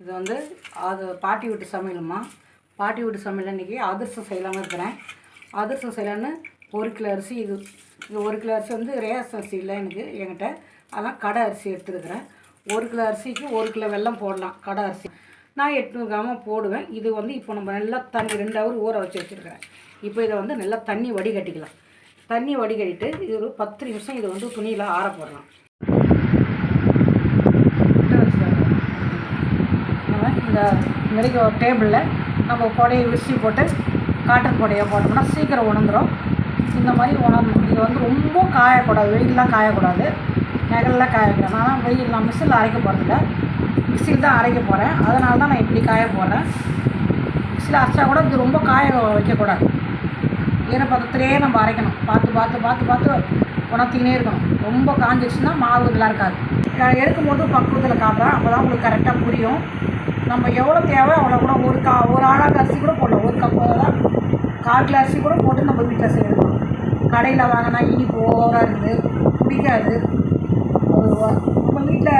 இது வந்து அது பாட்டி வீட்டு சமையலுமா பாட்டி வீட்டு சமையல் இன்றைக்கி அதிரசம் செய்யலாமல் இருக்கிறேன். அதிரசம் செய்யலான்னு ஒரு கிலோ அரிசி இது இது ஒரு கிலோ அரிசி வந்து ரேஸ் அரிசி இல்லை எனக்கு என்கிட்ட. அதெல்லாம் கடை அரிசி எடுத்துருக்கிறேன். ஒரு கிலோ அரிசிக்கு ஒரு கிலோ வெல்லம் போடலாம் கடை அரிசி. நான் எட்நூறு கிராமம் போடுவேன். இது வந்து இப்போ நம்ம நல்லா தண்ணி ரெண்டு ஹவர் ஊற வச்சு வச்சுருக்கிறேன். இப்போ இதை வந்து நல்லா தண்ணி வடிகட்டிக்கலாம். தண்ணி வடிகட்டிட்டு இது ஒரு பத்து நிமிஷம் இதை வந்து துணியில் ஆற போடலாம் இதை வச்சுக்கோங்க. நம்ம இந்த மாதிரி ஒரு டேபிளில் நம்ம புடையை விரிச்சி போட்டு காட்டன் புடையை போட்டோம்னா சீக்கிரம் உணர்ந்துடும் இந்த மாதிரி உணரணும் இது வந்து ரொம்ப காயக்கூடாது வெயிலெலாம் காயக்கூடாது. நெகல்லாம் காய வைக்கிறேன் ஆனால் வெயில் நான் மிஷினில் அரைக்க போகிறதில்ல மிக்சியில் தான் அரைக்க போகிறேன் அதனால தான் நான் இப்படி காய போடுறேன் மிக்சியில் அரைச்சா கூட இது ரொம்ப காய வைக்கக்கூடாது. ஈரப்பதத்திலே நம்ம அரைக்கணும். பார்த்து பார்த்து பார்த்து பார்த்து உணர்த்திக்கினே இருக்கணும். ரொம்ப காஞ்சிடுச்சுன்னா மாவு இதெல்லாம் இருக்காது. நான் எடுக்கும்போது பக்குவத்தில் காட்டுறேன் அப்போ தான் உங்களுக்கு கரெக்டாக புரியும். நம்ம எவ்வளோ தேவை அவ்வளோ கூட ஒரு கா ஒரு ஆளாக அரிசி கூட போடலாம். ஒரு கப் தான். கால் அரிசி கூட போட்டு நம்ம வீட்டில் செய்யலாம். கடையில் வாங்கினா இனிப்பு ஓவராக இருக்குது பிடிக்காது. நம்ம வீட்டில்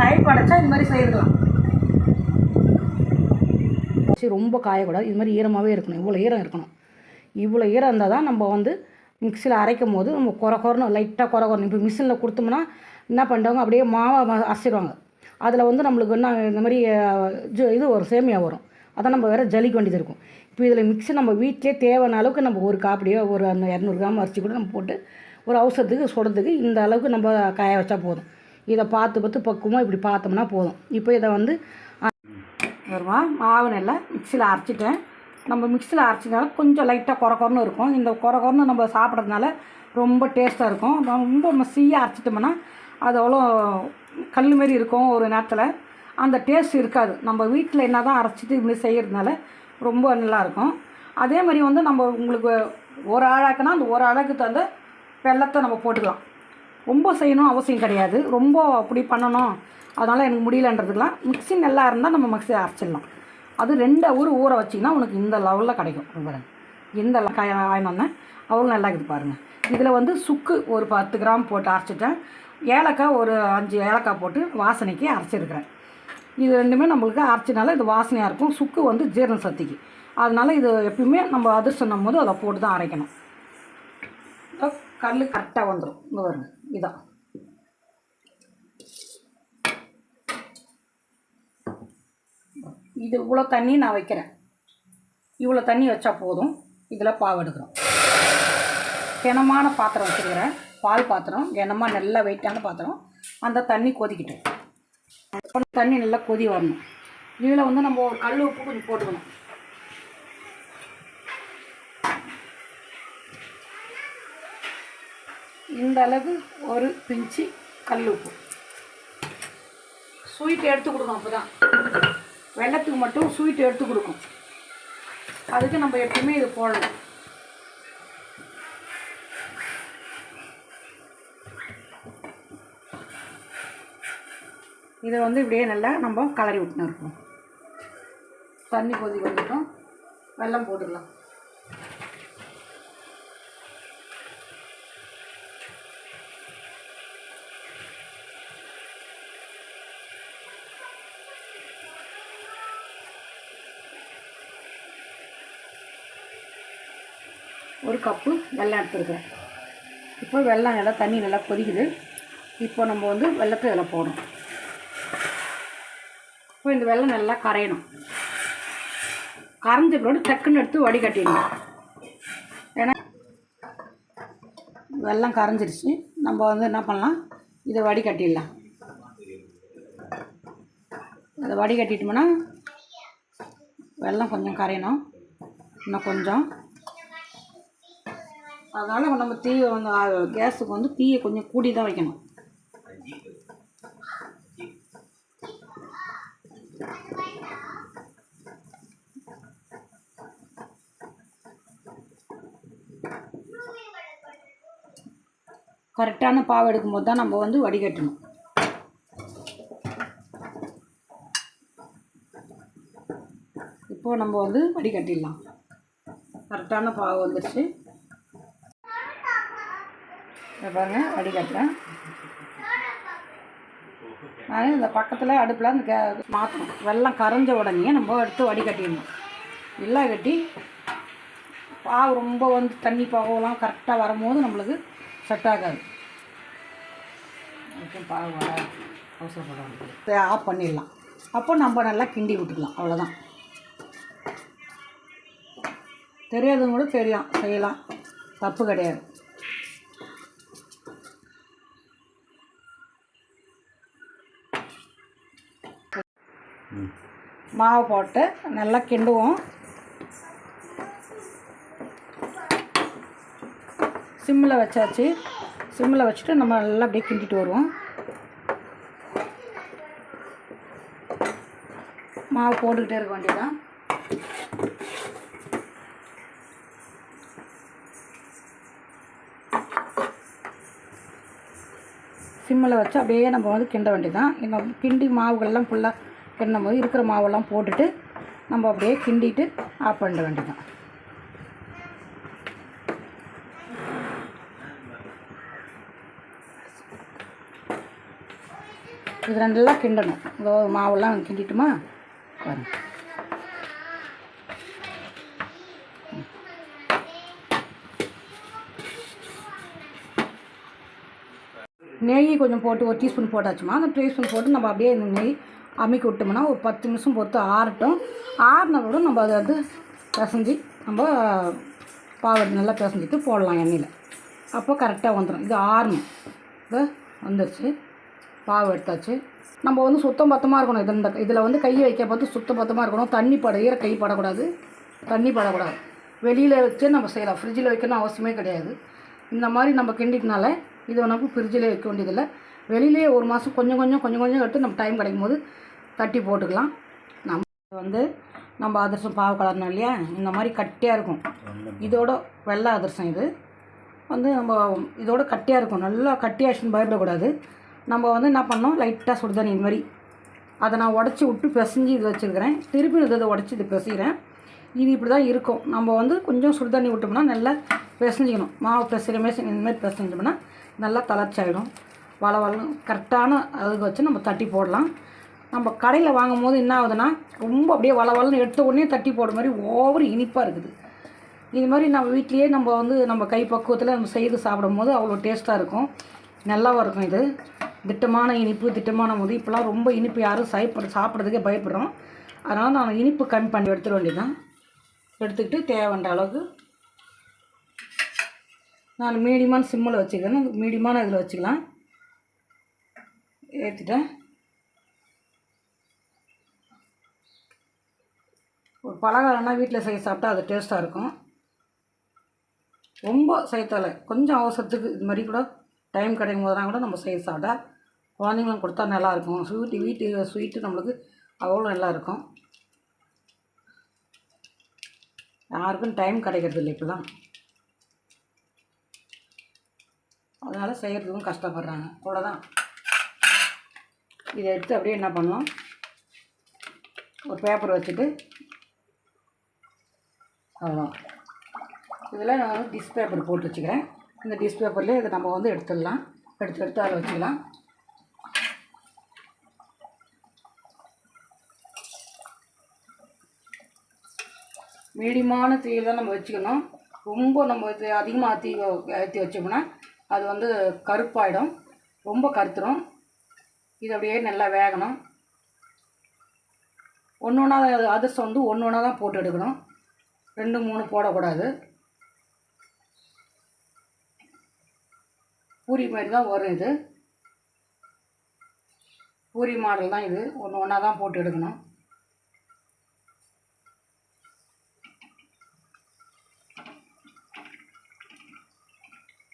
டைம் கிடச்சா இந்த மாதிரி செய்யலாம் சரி ரொம்ப காயக்கூடாது. இது மாதிரி ஈரமாகவே இருக்கணும். இவ்வளோ ஈரம் இருக்கணும். இவ்வளோ ஈரம் இருந்தால் தான் நம்ம வந்து மிக்சியில் அரைக்கும் போது நம்ம குறை குறணும் லைட்டாக குறை குறணும் இப்போ மிஷினில் கொடுத்தோம்னா என்ன பண்ணுறவங்க அப்படியே மாவை அசைடுவாங்க. அரைச்சிடுவாங்க அதில் வந்து நம்மளுக்கு என்ன இந்த மாதிரி அஹ், இது வரும் சேமியா வரும். அதை நம்ம வேறு ஜலிக்க வேண்டியது இருக்கும். இப்போ இதில் மிக்ஸி நம்ம வீட்டிலே தேவையான அளவுக்கு நம்ம ஒரு காப்பிடியோ ஒரு இரநூறு கிராம் அரிசி கூட நம்ம போட்டு ஒரு அவசரத்துக்கு சுடுறதுக்கு இந்த அளவுக்கு நம்ம காய வச்சா போதும். இதை பார்த்து பார்த்து பக்குவமாக இப்படி பார்த்தோம்னா போதும். இப்போ இதை வந்து வருமா மாவு நல்லா மிக்சியில் அரைச்சிட்டேன். நம்ம மிக்சியில் அரைச்சதுனால கொஞ்சம் லைட்டாக குறை குறன்னு இருக்கும். இந்த குறை குறன்னு நம்ம சாப்பிட்றதுனால ரொம்ப டேஸ்ட்டாக இருக்கும். ரொம்ப மசியாக அரைச்சிட்டோம்னா அது அவ்வளோ கல் மாரி இருக்கும் ஒரு நேரத்தில். அந்த டேஸ்ட் இருக்காது. நம்ம வீட்டில் என்ன தான் அரைச்சிட்டு இப்படி செய்கிறதுனால ரொம்ப நல்லாயிருக்கும் அதே மாதிரி வந்து நம்ம உங்களுக்கு ஒரு ஆழாக்குனா அந்த ஒரு ஆழாக்கு தகுந்த வெள்ளத்தை நம்ம போட்டுக்கலாம். ரொம்ப செய்யணும் அவசியம் கிடையாது. ரொம்ப அப்படி பண்ணணும். அதனால் எனக்கு முடியலன்றதுக்கெலாம் மிக்ஸி நல்லா இருந்தால் நம்ம மிக்சி அரைச்சிடலாம். அது ரெண்டு ஊர் ஊற வச்சிங்கன்னா உனக்கு இந்த லெவலில் கிடைக்கும். ரொம்ப பாருங்க. இந்த காய் வாங்கினோன்னே அவ்வளோ நல்லா இருக்குது பாருங்கள் இதில் வந்து சுக்கு ஒரு பத்து கிராம் போட்டு அரைச்சிட்டேன். ஏலக்காய் ஒரு அஞ்சு ஏலக்காய் போட்டு வாசனைக்கு அரைச்சிருக்கிறேன். இது ரெண்டுமே நம்மளுக்கு அரைச்சினால இது வாசனையாக இருக்கும். சுக்கு வந்து ஜீரண சக்திக்கு. அதனால் இது எப்பயுமே நம்ம அதிர்ஷ்டம் போது அதை போட்டு தான் அரைக்கணும். கல் கரெக்டாக வந்துடும் இங்கே வருங்க இதான் இது இவ்வளோ தண்ணி நான் வைக்கிறேன். இவ்வளோ தண்ணி வச்சா போதும். இதில் பாவு எடுக்கிறோம். கனமான பாத்திரம் வச்சுருக்கிறேன். பால் பாத்திரம் கனமாக நல்லா வெயிட்டான பாத்திரம். அந்த தண்ணி கொதிக்கிட்டோம். தண்ணி நல்லா கொதி வரணும். இதில் வந்து நம்ம ஒரு கல் உப்பு கொஞ்சம் போட்டுக்கணும். இந்த அளவு ஒரு பிஞ்சு கல் உப்பு. ஸ்வீட் எடுத்து கொடுக்கும் அப்போ தான் வெள்ளத்துக்கு மட்டும் ஸ்வீட் எடுத்து கொடுக்கும். அதுக்கு நம்ம எப்பயுமே இது போடணும். இதை வந்து இப்படியே நல்லா நம்ம கலரி விட்டுன்னு இருக்கோம் தண்ணி கொதி வந்துட்டோம். வெள்ளம் போட்டுக்கலாம். ஒரு கப்பு வெள்ளம் எடுத்துருக்கேன் இப்போ வெள்ளம் நல்லா தண்ணி நல்லா கொதிக்குது. இப்போ நம்ம வந்து வெள்ளத்தை இதில் போடணும். இப்போ இந்த வெள்ளம் நல்லா கரையணும். கரைஞ்ச பிறகு டக்குன்னு எடுத்து வடிகட்டிடணும் ஏன்னா வெள்ளம் கரைஞ்சிருச்சு. நம்ம வந்து என்ன பண்ணலாம்? இதை வடிகட்டிடலாம் அதை வடிகட்டிட்டோம்னா வெள்ளம் கொஞ்சம் கரையணும். இன்னும் கொஞ்சம். அதனால் நம்ம தீயை வந்து கேஸுக்கு வந்து தீயை கொஞ்சம் கூடி தான் வைக்கணும். கரெக்டான பாவு எடுக்கும்போது தான் நம்ம வந்து வடிகட்டணும். இப்போ நம்ம வந்து வடிகட்டிடலாம். கரெக்டான பாவு வந்துடுச்சு இதை பாருங்கள் வடிகட்டுறேன் நான் இந்த பக்கத்தில் அடுப்பில் அந்த கே மாற்றணும் வெள்ளம் கரைஞ்ச உடனே நம்ம எடுத்து வடிகட்டிடணும். இல்லை கட்டி பாவு ரொம்ப வந்து தண்ணி பாவெல்லாம் கரெக்டாக வரும்போது நம்மளுக்கு செட் ஆகாது. பாவு வர அவசரப்படாது ஆஃப் பண்ணிடலாம். அப்போ நம்ம நல்லா கிண்டி விட்டுக்கலாம். அவ்வளோதான் தெரியாதவங்க கூட தெரியும் செய்யலாம். தப்பு கிடையாது. மாவு போட்டு நல்லா கிண்டுவோம். சிம்மில் வச்சாச்சு. சிம்மில் வச்சுட்டு நம்ம நல்லா அப்படியே கிண்டிட்டு வருவோம். மாவு போட்டுக்கிட்டே இருக்க வேண்டியதான் சிம்மில் வச்சு அப்படியே நம்ம வந்து கிண்ட வேண்டியதான் இந்த கிண்டி மாவுகள்லாம் ஃபுல்லாக கிண்டும் போது இருக்கிற மாவெல்லாம் போட்டுட்டு நம்ம அப்படியே கிண்டிட்டு ஆஃப் பண்ணிட வேண்டியதான் இது ரெண்டெல்லாம் கிண்டணும். இதோ மாவெல்லாம் கிண்டிட்டுமா? பாருங்க. நெய் கொஞ்சம் போட்டு ஒரு டீஸ்பூன் போட்டாச்சுமா? அந்த டீஸ்பூன் போட்டு நம்ம அப்படியே இந்த நெய் அமுக்கி விட்டோம்னா ஒரு பத்து நிமிஷம் பொறுத்து ஆறட்டும். ஆறின நம்ம அதை வந்து பிசைஞ்சு நம்ம பாவு எடுத்து நல்லா பிசைஞ்சிட்டு போடலாம் எண்ணெயில். அப்போ கரெக்டாக வந்துடும் இது ஆறணும் இது வந்துருச்சு. பாவு எடுத்தாச்சு. நம்ம வந்து சுத்தம் பத்தமாக இருக்கணும். இது இந்த இதில் வந்து கை வைக்க பார்த்து சுத்தம் பத்தமாக இருக்கணும். தண்ணி படையிற கை படக்கூடாது. தண்ணி படக்கூடாது. வெளியில் வச்சு நம்ம செய்யலாம். ஃப்ரிட்ஜில் வைக்கணும் அவசியமே கிடையாது. இந்த மாதிரி நம்ம கிண்டிட்டனால இது நமக்கு ஃப்ரிட்ஜில் வைக்க வேண்டியதில்லை. வெளியிலேயே ஒரு மாதம் கொஞ்சம் கொஞ்சம் கொஞ்சம் கொஞ்சம் எடுத்து நம்ம டைம் கிடைக்கும் போது தட்டி போட்டுக்கலாம். நம்ம வந்து நம்ம அதிரசம் பாவு கலரணும் இல்லையா? இந்த மாதிரி கட்டியாக இருக்கும். இதோட வெள்ளை அதிரசம் இது. வந்து நம்ம இதோட கட்டியாக இருக்கும். நல்லா கட்டியாச்சுன்னு பயப்படக்கூடாது. நம்ம வந்து என்ன பண்ணோம்? லைட்டாக சுடுதண்ணி இது மாதிரி. அதை நான் உடச்சி விட்டு பிசைஞ்சு இது வச்சுருக்கிறேன். திருப்பி இதை உடச்சி இது பிசைகிறேன். இது இப்படி தான் இருக்கும். நம்ம வந்து கொஞ்சம் சுடுதண்ணி விட்டோம்னா நல்லா பிசைஞ்சிக்கணும். மாவு பிசைகிற மாதிரி இந்தமாதிரி பிசைஞ்சோம்னா நல்லா தளர்ச்சாயிடும் வள வளம் கரெக்டான அதுக்கு வச்சு நம்ம தட்டி போடலாம். நம்ம கடையில் வாங்கும் போது என்ன ஆகுதுன்னா ரொம்ப அப்படியே வள வளன்னு எடுத்த உடனே தட்டி போடுற மாதிரி ஓவர் இனிப்பாக இருக்குது. இது மாதிரி நம்ம வீட்லேயே நம்ம வந்து நம்ம கை பக்குவத்தில் நம்ம செய்து சாப்பிடும்போது அவ்வளோ டேஸ்ட்டாக இருக்கும். நல்லாவும் இருக்கும் இது. திட்டமான இனிப்பு திட்டமான போது இப்போலாம் ரொம்ப இனிப்பு யாரும் சாப்பிட சாப்பிட்றதுக்கே பயப்படுறோம். அதனால் நான் இனிப்பு கம்மி பண்ணி எடுத்துட வேண்டியதான் எடுத்துக்கிட்டு தேவைன்ற அளவுக்கு நான் மீடியமான சிம்மில் வச்சுக்கிறேன். மீடியமான இதில் வச்சுக்கலாம். ஏற்றிட்டேன் பலகாரம்னா வீட்டில் செய்ய சாப்பிட்டா அது டேஸ்ட்டாக இருக்கும். ரொம்ப செய்யத்தலை. கொஞ்சம் அவசரத்துக்கு இது மாதிரி கூட டைம் கிடைக்கும் போதெல்லாம் கூட நம்ம செய்ய சாப்பிட்டா குழந்தைங்களுக்கு கொடுத்தா நல்லாயிருக்கும். ஸ்வீட்டு வீட்டு ஸ்வீட்டு நம்மளுக்கு அவ்வளோ நல்லாயிருக்கும். யாருக்கும் டைம் கிடைக்கிறது இல்லை இப்போலாம். அதனால் செய்கிறதுக்கும் கஷ்டப்படுறாங்க. அவ்வளோதான். இதை எடுத்து அப்படியே என்ன பண்ணலாம் ஒரு பேப்பர் வச்சுட்டு அவ்வளோதான் இதில் நான் வந்து டிஷ் பேப்பர் போட்டு வச்சுக்கிறேன். இந்த டிஷ் பேப்பர்லேயே இதை நம்ம வந்து எடுத்துடலாம். எடுத்து எடுத்து அதில் வச்சுக்கலாம். மீடியமான தீயில் தான் நம்ம வச்சுக்கணும். ரொம்ப நம்ம இது அதிகமாக தீ ஏற்றி வச்சோம்னா அது வந்து கருப்பாயிடும். ரொம்ப கருத்துரும். இது அப்படியே நல்லா வேகணும். ஒன்று ஒன்றா அதிர்ஷ்டம் வந்து ஒன்று ஒன்றா தான் போட்டு எடுக்கணும். ரெண்டு மூணு போடக்கூடாது. பூரி மாதிரி தான் வரும் இது. பூரி மாடல் தான் இது. ஒன்று ஒன்றா தான் போட்டு எடுக்கணும்.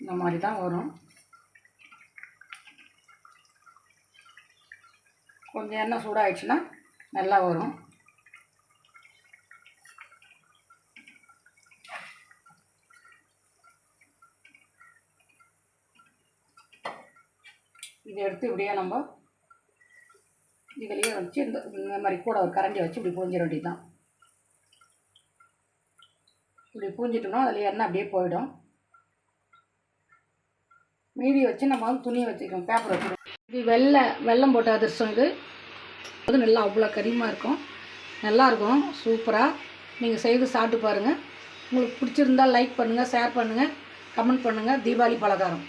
இந்த மாதிரி தான் வரும். கொஞ்சம் எண்ணெய் சூடாகிடுச்சுன்னா நல்லா வரும். இதை எடுத்து இப்படியே நம்ம இதுலேயே வச்சு இந்த இந்த மாதிரி கூட ஒரு கரண்டியை வச்சு இப்படி பூஞ்சிட வேண்டியது தான் இப்படி பூஞ்சிட்டோம்னா அதில் எண்ணெய் அப்படியே போயிடும். மீதி வச்சு நம்ம வந்து துணியை வச்சுக்கணும் பேப்பர் வச்சுக்கணும். இது வெள்ளை வெல்லம் போட்ட அதிரசம் இது. அது நல்லா அவ்வளோ கரிமாக இருக்கும். நல்லாயிருக்கும் சூப்பராக நீங்கள் செய்து சாப்பிட்டு பாருங்கள் உங்களுக்கு பிடிச்சிருந்தா லைக் பண்ணுங்கள் ஷேர் பண்ணுங்கள் கமெண்ட் பண்ணுங்கள் தீபாவளி பலகாரம்.